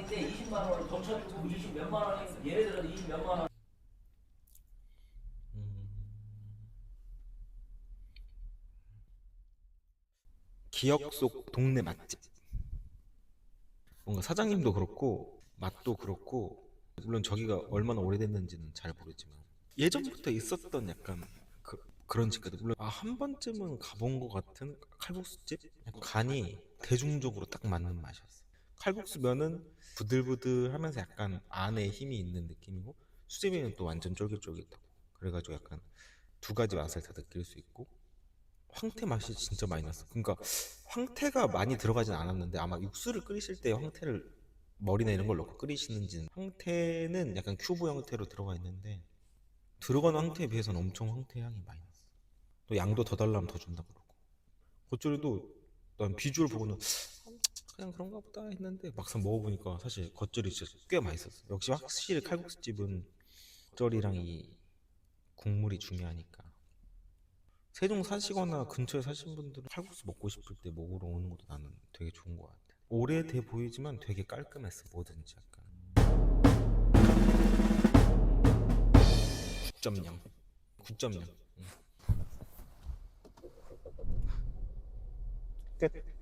이때 20만 원을 더 쳐주고 20 몇만 원이 예를 들어 20 몇만 원 기억 속 동네 맛집. 뭔가 사장님도 그렇고 맛도 그렇고 물론 저기가 얼마나 오래됐는지는 잘 모르지만 예전부터 있었던 약간 그, 그런 집들 물론 아, 한 번쯤은 가본 것 같은 칼국수집 간이 대중적으로 딱 맞는 맛이었어. 칼국수 면은 부들부들하면서 약간 안에 힘이 있는 느낌이고 수제비는 또 완전 쫄깃쫄깃하고 그래가지고 약간 두 가지 맛을 다 느낄 수 있고 황태 맛이 진짜 많이 났어. 그러니까 황태가 많이 들어가진 않았는데 아마 육수를 끓이실 때 황태를 머리나 이런 걸 넣고 끓이시는지는 황태는 약간 큐브 형태로 들어가 있는데 들어가는 황태에 비해서는 엄청 황태 향이 많이 났어. 또 양도 더 달라면 더 준다 그러고 겉절이도 난 비주얼 보고는 그냥 그런가 보다 했는데 막상 먹어보니까 사실 겉절이 진짜 꽤 맛있었어. 역시 확실히 칼국수집은 겉절이랑 이 국물이 중요하니까. 세종 사시거나 근처에 사신 분들은 칼국수 먹고 싶을 때 먹으러 오는 것도 나는 되게 좋은 것 같아. 오래돼 보이지만 되게 깔끔했어 뭐든지 약간. 9.0 9.0 끝